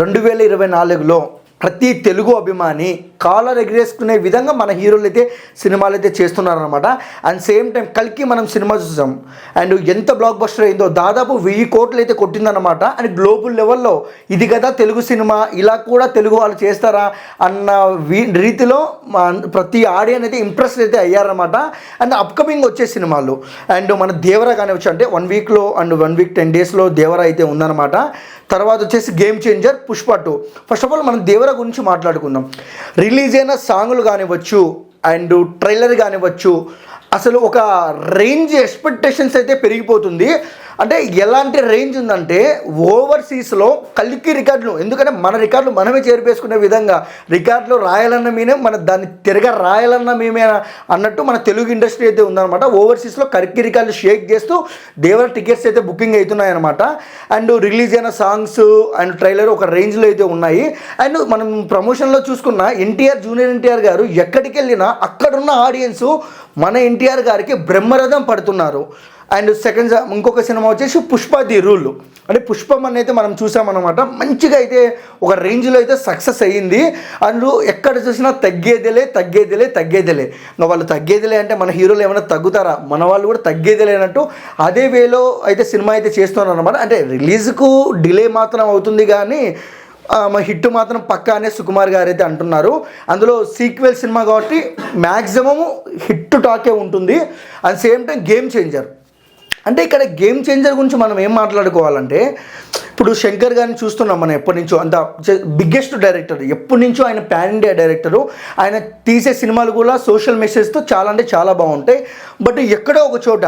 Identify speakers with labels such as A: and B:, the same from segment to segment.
A: రెండు వేల ఇరవై నాలుగులో ప్రతి తెలుగు అభిమాని కాలర్ ఎగిరేసుకునే విధంగా మన హీరోలు అయితే సినిమాలు అయితే చేస్తున్నారనమాట అండ్ సేమ్ టైం కలికి మనం సినిమా చూసాం. అండ్ ఎంత బ్లాక్ బస్టర్ అయిందో దాదాపు వెయ్యి కోట్లు అయితే కొట్టిందనమాట అండ్ గ్లోబల్ లెవెల్లో ఇది కదా తెలుగు సినిమా ఇలా కూడా తెలుగు వాళ్ళు చేస్తారా అన్న వీ- రీతిలో ప్రతి ఆడియన్ అయితే ఇంప్రెస్ అయితే అయ్యారనమాట అండ్ అప్కమింగ్ వచ్చే సినిమాలు. అండ్ మన దేవరా కానివచ్చు అంటే వన్ వీక్లో అండ్ వన్ వీక్ టెన్ డేస్లో దేవరా అయితే ఉందన్నమాట. తర్వాత వచ్చేసి game changer Pushpa two first of all మనం దేవరా గురించి మాట్లాడుకుందాం. రిలీజ్ అయిన సాంగులు కానివ్వచ్చు అండ్ ట్రైలర్ కానివ్వచ్చు అసలు ఒక రేంజ్ ఎక్స్పెక్టేషన్స్ అయితే పెరిగిపోతుంది. అంటే ఎలాంటి రేంజ్ ఉందంటే ఓవర్సీస్లో కలికి రికార్డులు ఎందుకంటే మన రికార్డులు మనమే చేరిపేసుకునే విధంగా రికార్డులు రాయాలన్న మేమే మన దాన్ని తిరగ రాయాలన్న మేమే అన్నట్టు మన తెలుగు ఇండస్ట్రీ అయితే ఉందన్నమాట. ఓవర్సీస్లో కలికి రికార్డులు షేక్ చేస్తూ దేవర టికెట్స్ అయితే బుకింగ్ అవుతున్నాయన్నమాట. అండ్ రిలీజ్ అయిన సాంగ్స్ అండ్ ట్రైలర్ ఒక రేంజ్లో అయితే ఉన్నాయి. అండ్ మనం ప్రమోషన్లో చూసుకున్న ఎన్టీఆర్ జూనియర్ ఎన్టీఆర్ గారు ఎక్కడికి వెళ్ళినా అక్కడున్న ఆడియన్స్ మన ఎన్టీఆర్ గారికి బ్రహ్మరథం పడుతున్నారు. అండ్ సెకండ్ ఇంకొక సినిమా వచ్చేసి పుష్ప ది రూల్. అంటే పుష్పం అని అయితే మనం చూసామన్నమాట. మంచిగా అయితే ఒక రేంజ్లో అయితే సక్సెస్ అయ్యింది. అండ్ ఎక్కడ చూసినా తగ్గేదిలే తగ్గేదిలే తగ్గేదిలే. ఇంకా వాళ్ళు తగ్గేదిలే అంటే మన హీరోలు ఏమైనా తగ్గుతారా? మన వాళ్ళు కూడా తగ్గేదిలే అన్నట్టు అదే వేలో అయితే సినిమా అయితే చేస్తున్నారు అనమాట అంటే రిలీజ్కు డిలే మాత్రం అవుతుంది కానీ హిట్ మాత్రం పక్కా అనే సుకుమార్ గారు అయితే అంటున్నారు. అందులో సీక్వెల్ సినిమా కాబట్టి మ్యాక్సిమం హిట్ టాకే ఉంటుంది. And same time game changer అంటే ఇక్కడ గేమ్ చేంజర్ గురించి మనం ఏం మాట్లాడుకోవాలంటే ఇప్పుడు శంకర్ గారిని చూస్తున్నాం మనం ఎప్పటి నుంచో. అంత బిగ్గెస్ట్ డైరెక్టర్ ఎప్పటి నుంచో ఆయన పాన్ ఇండియా డైరెక్టరు ఆయన తీసే సినిమాలు కూడా సోషల్ మెసేజ్తో చాలా అంటే చాలా బాగుంటాయి. బట్ ఎక్కడో ఒక చోట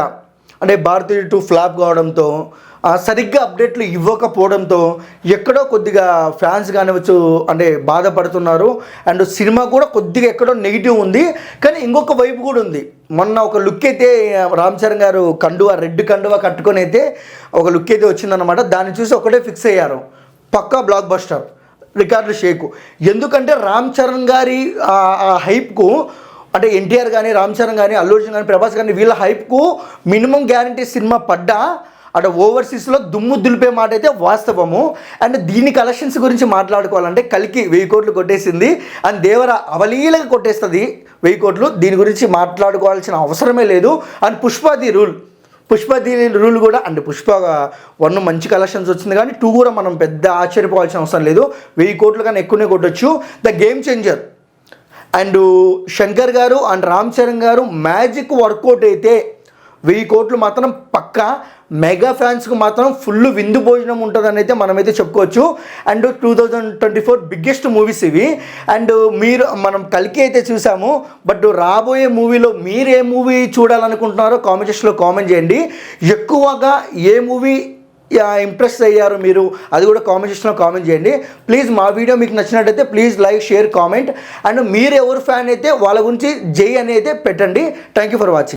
A: అంటే భారతీయుడు టూ ఫ్లాప్ కావడంతో సరిగ్గా అప్డేట్లు ఇవ్వకపోవడంతో ఎక్కడో కొద్దిగా ఫ్యాన్స్ కానివచ్చు అంటే బాధపడుతున్నారు. అండ్ సినిమా కూడా కొద్దిగా ఎక్కడో నెగిటివ్ ఉంది. కానీ ఇంకొక వైపు కూడా ఉంది. మొన్న ఒక లుక్ అయితే రామ్ చరణ్ గారు కండువా రెడ్ కండువా కట్టుకొని అయితే ఒక లుక్ అయితే వచ్చిందనమాట దాన్ని చూసి ఒకటే ఫిక్స్ అయ్యారు. పక్కా బ్లాక్ బస్టర్ రికార్డులు షేకు. ఎందుకంటే రామ్ చరణ్ గారి ఆ- హైప్కు అంటే ఎన్టీఆర్ కానీ రామ్ చరణ్ కానీ అల్లు అర్జున్ కానీ ప్రభాస్ కానీ వీళ్ళ హైప్కు మినిమం గ్యారంటీ సినిమా పడ్డా. అటు ఓవర్సీస్లో దుమ్ము దులిపే మాట అయితే వాస్తవము. అండ్ దీని కలెక్షన్స్ గురించి మాట్లాడుకోవాలంటే కలికి వెయ్యి కోట్లు కొట్టేసింది. అండ్ దేవర అవలీలగా కొట్టేస్తుంది వెయ్యి కోట్లు. దీని గురించి మాట్లాడుకోవాల్సిన అవసరమే లేదు. And పుష్పాది rule. పుష్పది రూల్ కూడా అంటే పుష్ప వన్ మంచి కలెక్షన్స్ వచ్చింది కానీ టూ కూడా మనం పెద్ద ఆశ్చర్యపోవాల్సిన అవసరం లేదు. వెయ్యి కోట్లు కానీ ఎక్కువనే కొట్టొచ్చు. The game changer. And Shankar గారు అండ్ రామ్ చరణ్ గారు మ్యాజిక్ వర్కౌట్ అయితే వెయ్యి కోట్లు మాత్రం పక్కా. మెగా ఫ్యాన్స్కి మాత్రం ఫుల్ విందు భోజనం ఉంటుందని అయితే మనమైతే చెప్పుకోవచ్చు. And two thousand twenty four biggest movies ఇవి. అండ్ మీరు మనం కలికి అయితే చూసాము. బట్ రాబోయే మూవీలో మీరు ఏ మూవీ చూడాలనుకుంటున్నారో కామెంట్ సెక్షన్లో కామెంట్ చేయండి. ఎక్కువగా ఏ మూవీ ఇంప్రెస్ అయ్యారు మీరు అది కూడా కామెంట్ సెక్షన్లో కామెంట్ చేయండి. ప్లీజ్ మా వీడియో మీకు నచ్చినట్టయితే please like share comment. And మీరు ఎవరు ఫ్యాన్ అయితే వాళ్ళ గురించి జై అని అయితే పెట్టండి. Thank you for watching.